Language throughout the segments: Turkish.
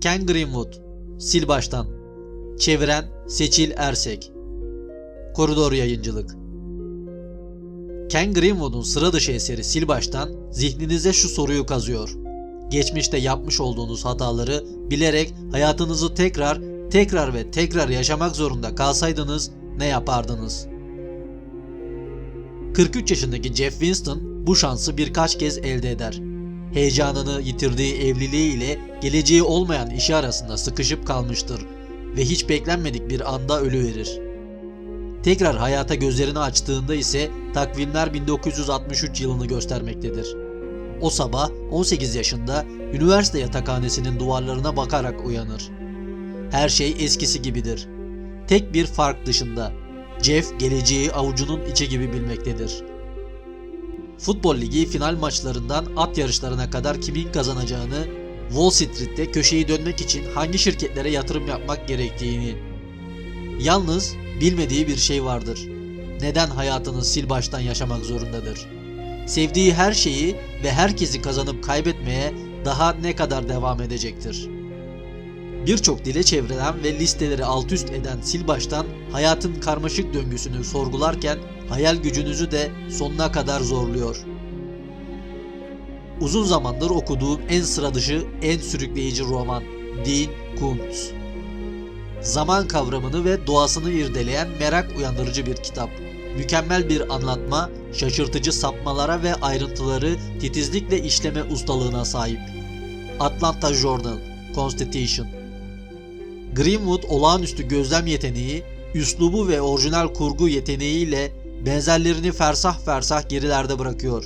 Ken Greenwood Sil baştan Çeviren Seçil Ersek Koridor Yayıncılık Ken Greenwood'un sıra dışı eseri Sil baştan zihninize şu soruyu kazıyor. Geçmişte yapmış olduğunuz hataları bilerek hayatınızı tekrar, tekrar ve tekrar yaşamak zorunda kalsaydınız ne yapardınız? 43 yaşındaki Jeff Winston bu şansı birkaç kez elde eder. Heyecanını yitirdiği evliliği ile geleceği olmayan işi arasında sıkışıp kalmıştır ve hiç beklenmedik bir anda ölüverir. Tekrar hayata gözlerini açtığında ise takvimler 1963 yılını göstermektedir. O sabah 18 yaşında üniversite yatakhanesinin duvarlarına bakarak uyanır. Her şey eskisi gibidir. Tek bir fark dışında. Jeff geleceği avucunun içi gibi bilmektedir. Futbol ligi final maçlarından at yarışlarına kadar kimin kazanacağını, Wall Street'te köşeyi dönmek için hangi şirketlere yatırım yapmak gerektiğini. Yalnız bilmediği bir şey vardır. Neden hayatını sil baştan yaşamak zorundadır? Sevdiği her şeyi ve herkesi kazanıp kaybetmeye daha ne kadar devam edecektir? Birçok dile çevrilen ve listeleri alt üst eden sil baştan hayatın karmaşık döngüsünü sorgularken hayal gücünüzü de sonuna kadar zorluyor. Uzun zamandır okuduğum en sıra dışı, en sürükleyici roman Dean Koontz. Zaman kavramını ve doğasını irdeleyen merak uyandırıcı bir kitap. Mükemmel bir anlatma, şaşırtıcı sapmalara ve ayrıntıları titizlikle işleme ustalığına sahip. Atlanta Journal, Constitution. Greenwood olağanüstü gözlem yeteneği, üslubu ve orijinal kurgu yeteneğiyle benzerlerini fersah fersah gerilerde bırakıyor.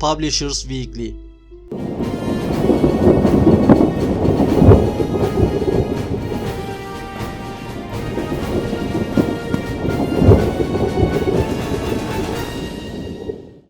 Publishers Weekly